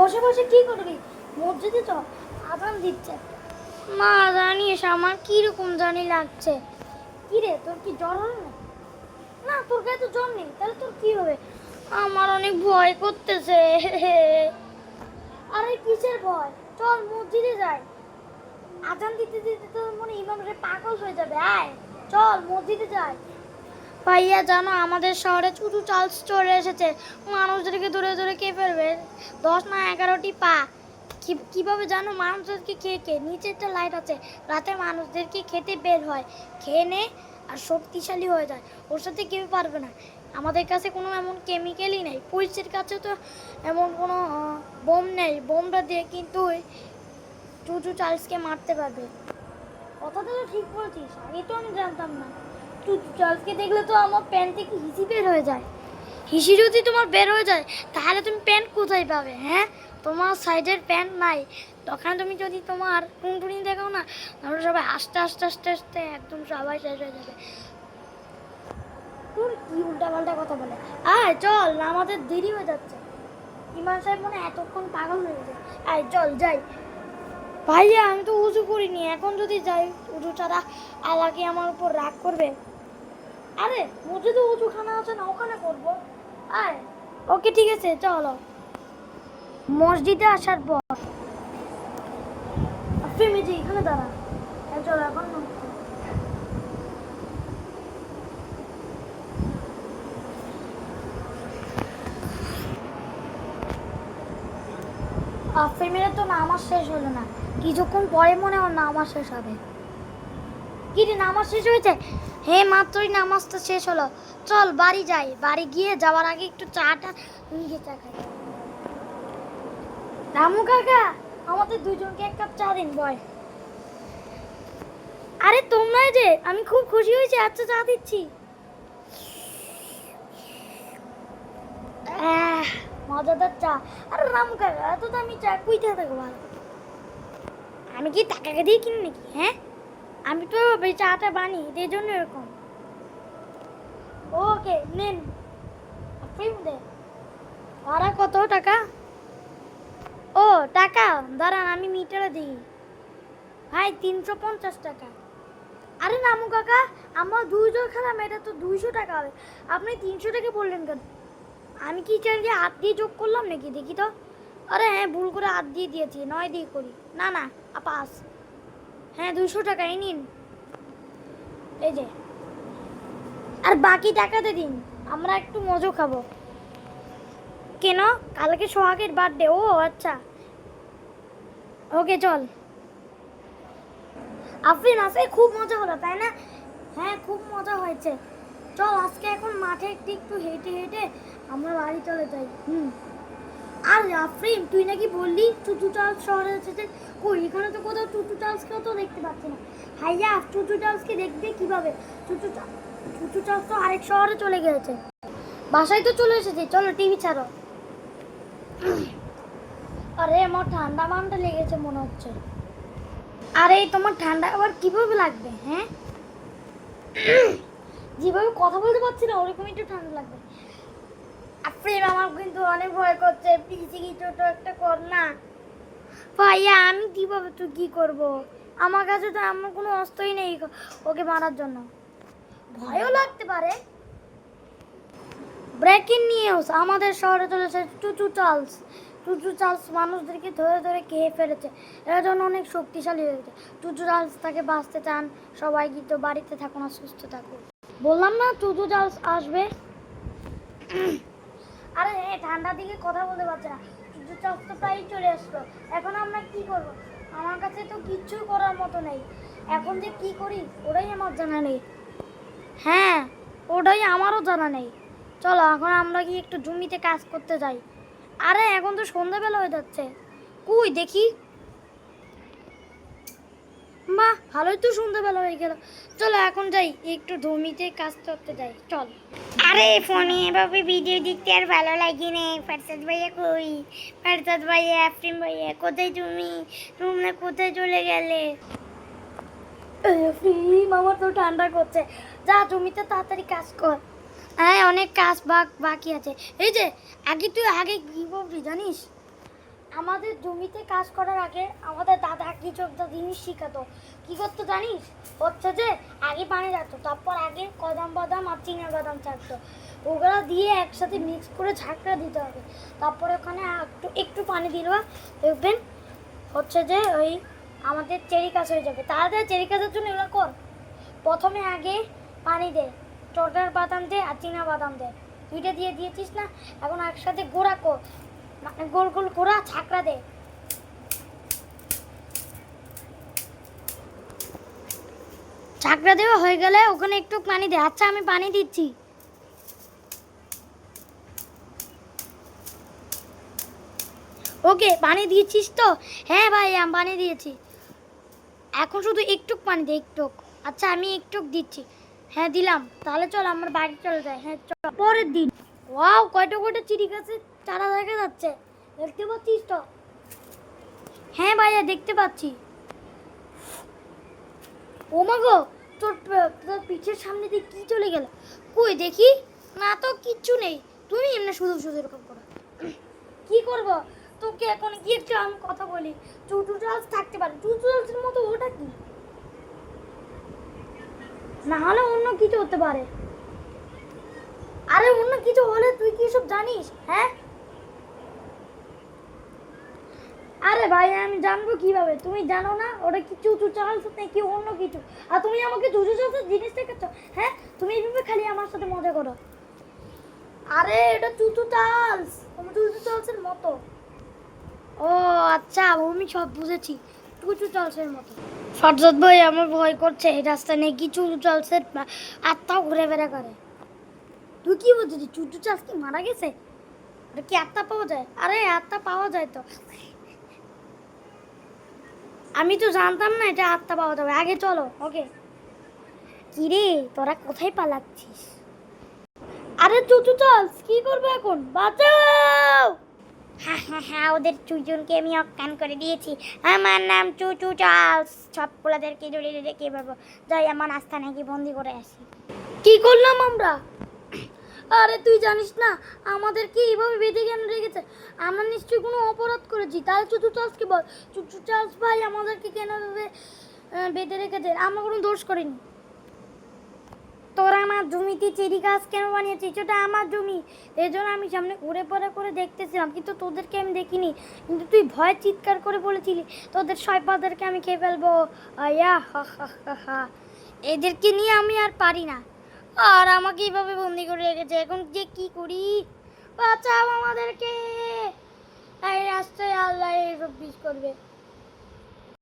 বসে বসে কি করবি? মসজিদে চ আজান দিচ্ছে মা, জানিস আমার কীরকম জানি লাগছে। কি রে তোর কি জ্বর হলো না? না, তোর গায়ে তো জ্বর নেই, তাহলে তোর কি হবে? আমার অনেক ভয় করতেছে। আরে, কিসের ভয়? চল, মসজিদে যাই। আজান দিতে দিতে তো মনে ইমাম রে পাগল হয়ে যাবে, আয়। চল, মসজিদে যাই। ভাইয়া, জানো আমাদের শহরে চুটু চার্লস চলে এসেছে। মানুষদেরকে ধরে ধরে কে ফেলবে? দশ না এগারোটি পা। কীভাবে জানো মানুষদেরকে খেয়ে কে? নিচে একটা লাইট আছে। রাতে মানুষদেরকে খেতে বের হয়। খেয়ে নে আর শক্তিশালী হয়ে যায়। ওর সাথে কেউ পারবে না। আমাদের কাছে কোনো এমন কেমিক্যালই নেই। পুলিশের কাছে তো এমন কোনো বোম নেই। বোমটা দিয়ে কিন্তু চুচু চার্লসকে মারতে পারবে। কথাটা তো ঠিক বলছিস। আগে তো আমি জানতাম না। চুচু চার্লসকে দেখলে তো আমার প্যান্ট থেকে হিসি বের হয়ে যায়। হিসি যদি তোমার বের হয়ে যায়, তাহলে তুমি প্যান্ট কোথায় পাবে হ্যাঁ? তোমার সাইডের প্যান্ট নাই। তখন তুমি যদি তোমার টুনটুনি দেখাও না, তাহলে সবাই আস্তে আস্তে আস্তে আস্তে একদম সবাই শেষ হয়ে যাবে। তোর কি উল্টা পাল্টা কথা বলে? আয়, চল, আমাদের দেরি হয়ে যাচ্ছে। ইমান সাহেব মনে এতক্ষণ পাগল হয়ে গেছে। আয়, চল, যাই। ভাইয়া, আমি তো উজু করিনি, এখন যদি যাই উজু ছাড়া আল্লাহ আমার উপর রাগ করবে? আরে মসজিদে উজু খানা আছে না, ওখানে করব। আয়, ওকে ঠিক আছে, চলো। মসজিদে আসার পর। ফেমে এখানে দাঁড়া। চলো, এখন ফেমের তো নামাজ শেষ হলো না। কিছুক্ষণ পরে মনে হয় নামাজ শেষ হবে। কি রে, নামাজ শেষ হয়েছে? হে মাত্রই নামাজটা শেষ হলো। চল, বাড়ি যাই। বাড়ি গিয়ে যাওয়ার আগে একটু চাটা নিয়ে চা খাই। রামু কাকা, আমাদের দুজনকে এক কাপ চা দিন, বয়। আরে তোমরা যে, আমি খুব খুশি হয়েছি আচ্ছা চা দিচ্ছি। মজাদার চা। আরে, রামু কাকা, এত দামি চা কুইতে থাকো ভালো আমি কি টাকা দিয়ে কিনি নাকি হ্যাঁ? আমি তো ওই চাটা বানিয়ে এই জন্য এরকম। ওকে, নেন। দে। ভাড়া কত টাকা? ও, টাকা। দাঁড়ান, আমি মিটারে দিই। ভাই, তিনশো পঞ্চাশ টাকা। আরে নামু কাকা, আমার দুইজন খেলাম এটা তো দুইশো টাকা হবে। আপনি তিনশো টাকা বললেন কেন? আমি কি চাইলে হাত দিয়ে যোগ করলাম নাকি? দেখি তো। আরে হ্যাঁ ভুল করে হাত দিয়ে দিয়েছি, নয় দিয়ে করি। না না পাস হ্যাঁ দুশো টাকা এই নিন। এই যে। আর বাকি টাকাতে দিন, আমরা একটু মজো খাব। কেন? কালকে সোহাগের বার্থডে ও আচ্ছা। ওকে, চল। আফরিন, আজকে খুব মজা হলো, তাই না? হ্যাঁ খুব মজা হয়েছে। চল, আজকে এখন মাঠে একটু একটু হেঁটে হেঁটে আমরা বাড়ি চলে যাই। হুম। আর আফরিন তুই নাকি বললি টুটু চার্লস শহরে এসেছে কই, এখানে তো কোথাও টুটু চার্লসকেও তো দেখতে পাচ্ছি না। হাইয়া টুটু চার্লসকে দেখবে কীভাবে? টুটু টুটু চার্লস তো আরেক শহরে চলে গেছে বাসায় তো চলে এসেছে, চলো টিভি ছাড়ো। আরে, আমার ঠান্ডা মান্ডা লেগেছে মনে হচ্ছে। আরে, তোমার ঠান্ডা আবার কীভাবে লাগবে হ্যাঁ? যেভাবে কথা বলতে পারছি না ওরকম একটু ঠান্ডা লাগবে। আফরিন আমার কিন্তু অনেক ভয় করছে। পিসি কিছু তো একটা কর না। ভাইয়া, আমি কীভাবে তুই কি করব? আমার কাছে তো এমন কোনো অস্ত্রই নেই ওকে মারার জন্য। ভয়ও লাগতে পারে। ব্রেকিং নিউজ আমাদের শহরে চলেছে টুচু চার্লস। টুচু চার্লস মানুষদেরকে ধরে ধরে খেয়ে ফেলেছে। এর জন্য অনেক শক্তিশালী হয়ে গেছে। টুচু চার্লস তাকে বাঁচতে চান। সবাই কিন্তু বাড়িতে থাকুন সুস্থ থাকুন। বললাম না টুচু চার্লস আসবে? আরে হ্যাঁ ঠান্ডার দিকে কথা বলতে পারছে না। চার্লস তো প্রায় চলে আসলো। এখন আমরা কি করব? আমার কাছে তো কিচ্ছু করার মতো নেই। এখন যে কি করি, ওটাই আমার জানা নেই। হ্যাঁ ওটাই আমারও জানা নেই। চলো, এখন আমরা কি একটু জমিতে কাজ করতে যাই? আরে, এখন তো সন্ধ্যাবেলা হয়ে যাচ্ছে। কই, দেখি। বাহ, ভালোই তো সন্ধ্যাবেলা হয়ে গেল। চলো, এখন যাই, একটু জমিতে কাজ করতে যাই। চল। আরে ফোনে এভাবে ভিডিও দেখতে আর ভালো লাগে না। ফারসাদ ভাইয়া কই? ফারসাদ ভাইয়া, আফরিন ভাইয়া, কোথায় তুমি? তোমরা কোথায় চলে গেলে? আমার তো ঠান্ডা করছে। যা জমিতে তাড়াতাড়ি কাজ কর। হ্যাঁ অনেক কাজ বাক আছে। এই যে, আগে তুই আগে কি বলবি জানিস? আমাদের জমিতে কাজ করার আগে আমাদের দাদা কিছু একটা জিনিস শিখাতো। কি করতো জানিস? হচ্ছে যে আগে পানি রাখতো তারপর আগে কদম বাদাম আর চিনা বাদাম থাকতো ওগুলো দিয়ে একসাথে মিক্স করে ঝাঁকড়া দিতে হবে। তারপরে ওখানে একটু একটু পানি দিল। দেখবেন হচ্ছে যে ওই আমাদের চেরি কাজ হয়ে যাবে। তাড়াতাড়ি চেরি কাজের জন্য এগুলো কর। প্রথমে আগে পানি দে চটার বাদাম দে আর চিনা বাদাম দে। দুইটা দিয়ে দিয়েছিস না? এখন একসাথে গোড়া কর। মানে গোল গোল গোড়া ছাকড়া দে। ছাকড়া দেওয়া হয়ে গেলে ওখানে একটু পানি দে। আচ্ছা আমি পানি দিচ্ছি। ওকে, পানি দিয়েছিস তো? হ্যাঁ ভাই, আমি পানি দিয়েছি। এখন শুধু একটুক পানি দে, একটুক। আচ্ছা আমি একটুক দিচ্ছি। হ্যাঁ দিলাম। তাহলে চল, আমার বাড়ি চলে যায় হ্যাঁ চল। পরের দিন। ওয়াও, কয়টা কয়টা চিড়ি গাছে চারা দেখা যাচ্ছে। দেখতে পাচ্ছিস তো? হ্যাঁ ভাইয়া, দেখতে পাচ্ছি। ও মা গো তোর তোর পিঠের সামনে দিয়ে কি চলে গেল? কই দেখি? না তো কিচ্ছু নেই। তুমি এমনি শুধু শুধু এরকম করো। কি করব? তোকে এখন গিয়ে একটু আমি কথা বলি। চুটু চালস থাকতে পারে। চুটু চালসের মতো ওটা কি? না হলে অন্য কিছু হতে পারে। আরে অন্য কিছু হলে তুই কি সব জানিস? হ্যাঁ? আরে ভাই, আমি জানব কীভাবে? তুমি জানো না? ওটা কি চুচু চালস নাকি অন্য কিছু? আর তুমি আমাকে চুচু চালসের জিনিস দেখাচ্ছ হ্যাঁ? তুমি এইভাবে খালি আমার সাথে মজা করো। আরে, এটা চুচু চালস চুচু চালসের মতো। ও আচ্ছা আমি সব বুঝেছি। চুচু চালসের মতো। ফারজাদ ভাই আমার ভয় করছে, এই রাস্তা নেই কি চুচু চালসের আত্মাও ঘুরে বেড়া করে। তুই কি বলছিস? চুচু চালস কি মারা গেছে? কি আত্মা পাওয়া যায়? আরে, আত্মা পাওয়া যায় তো। আমি তো জানতাম না এটা আত্মা পাওয়া যাবে। আগে চলো, ওকে। কিরে, তোরা কোথায় পালাচ্ছিস? আরে চুচু চালস কি করব এখন? বাঁচাও! হ্যাঁ হ্যাঁ হ্যাঁ ওদের চুইজনকে আমি অজ্ঞান করে দিয়েছি। আমার নাম চুচু চার্লস। সব পোলাদেরকে জড়িয়ে রেখে পাবো যাই, আমার আস্থা নাকি বন্দি করে আসি। কি করলাম আমরা? আরে তুই জানিস না, আমাদেরকে এইভাবে বেঁধে কেন রেখেছে? আমরা নিশ্চয়ই কোনো অপরাধ করেছি। তাহলে চুচু চার্লসকে বল? চুচু চার্লস ভাই আমাদেরকে কেন বেঁধে রেখেছে? আমরা কোনো দোষ করিনি। তোরা আমার জমিতে চেরি গাছ কেন বানিয়েছিস? ওটা আমার জমি। এই জন্য আমি সামনে ঘুরে পড়ে করে দেখতেছিলাম, কিন্তু তোদেরকে আমি দেখিনি। কিন্তু তুই ভয় চিৎকার করে বলেছিলি, তোদের সয়পাদেরকে আমি খেয়ে ফেলব। আয়া হা হা হা। এদেরকে নিয়ে আমি আর পারি না। আর আমাকে এইভাবে বন্দি করে রেখেছে। এখন যে কি করি? বাঁচাও আমাদেরকে। এই রাস্তায় আল্লাহ এইসব বিষ করবে।